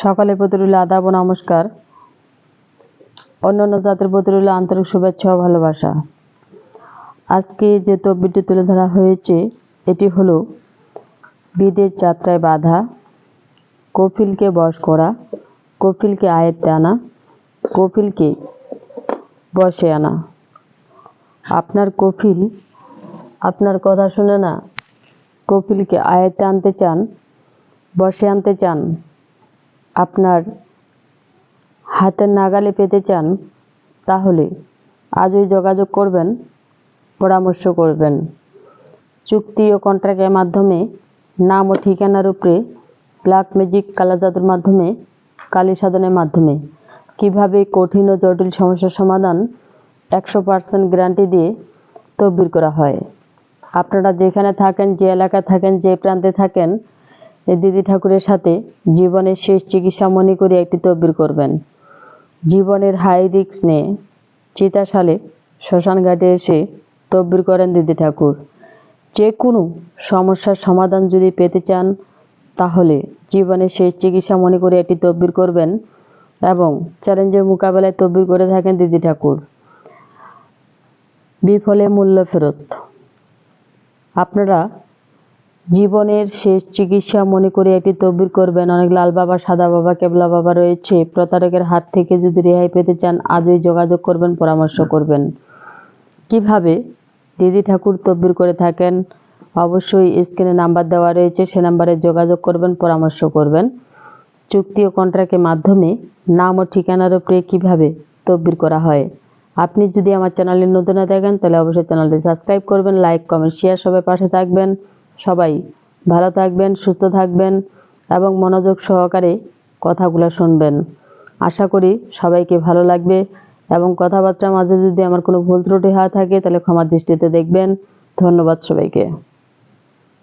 সকালে প্রতি রইল আদাব নমস্কার। অন্যান্য জাতির প্রতি রইল আন্তরিক শুভেচ্ছা ও ভালোবাসা। আজকে যে তব্বিটি তুলে ধরা হয়েছে, এটি হলো বিদেশ যাত্রায় বাধা কপিলকে বশ করা কপিলকে আয়ত্তে আনা কপিলকে বসে আনা। আপনার কপিল আপনার কথা শুনে না কপিলকে আয়ত্তে আনতে চান, বসে আনতে চান? আপনার হাতের নাগালে পেতে চান, তাহলে আজই যোগাযোগ করবেন, পরামর্শ করবেন। চুক্তি ও কন্ট্রাক্টের মাধ্যমে, নাম ও ঠিকানার উপরে ব্ল্যাক ম্যাজিক কালা জাদুর মাধ্যমে, কালী সাধনের মাধ্যমে। কীভাবে কঠিন ও জটিল সমস্যার সমাধান একশো পার্সেন্ট গ্যারান্টি দিয়ে তদবির করা হয়? আপনারা যেখানে থাকেন, যে এলাকায় থাকেন, যে প্রান্তে থাকেন দিদি ঠাকুরের সাথে জীবনের শেষ চিকিৎসা মনে করে একটি তদবির করবেন। জীবনের হাই রিক্স নিয়ে চিতাশালে শ্মশান ঘাটে এসে তদবির করেন দিদি ঠাকুর। যে কোনো সমস্যার সমাধান যদি পেতে চান, তাহলে জীবনের শেষ চিকিৎসা মনে করে একটি তদবির করবেন এবং চ্যালেঞ্জের মোকাবেলায় তদবির করে থাকেন দিদি ঠাকুর। বিফলে মূল্য ফেরত। আপনারা জীবনের শেষ চিকিৎসা মনে করে একটি তদবির করবেন অনেক লাল বাবা, সাদা বাবা, কেবলা বাবা রয়েছে। প্রতারকের হাত থেকে যদি রেহাই পেতে চান, আজই যোগাযোগ করবেন, পরামর্শ করবেন। কীভাবে? দিদি ঠাকুর তদবির করে থাকেন। অবশ্যই স্ক্রিনে নাম্বার দেওয়া রয়েছে, সে নাম্বারে যোগাযোগ করবেন, পরামর্শ করবেন। চুক্তি ও কন্ট্রাক্টের মাধ্যমে নাম ও ঠিকানার উপরে কীভাবে তদবির করা হয়? আপনি যদি আমার চ্যানেলে নতুন থাকেন, তাহলে অবশ্যই চ্যানেলটি সাবস্ক্রাইব করবেন, লাইক, কমেন্ট শেয়ার সবাই পাশে থাকবেন। সবাই ভালো থাকবেন, সুস্থ থাকবেন এবং মনোযোগ সহকারে কথাগুলো শুনবেন। আশা করি সবাইকে ভালো লাগবে এবং কথাবার্তার মাঝে যদি আমার কোনো ভুল ত্রুটি হয়ে থাকে তাহলে ক্ষমার দৃষ্টিতে দেখবেন। ধন্যবাদ সবাইকে।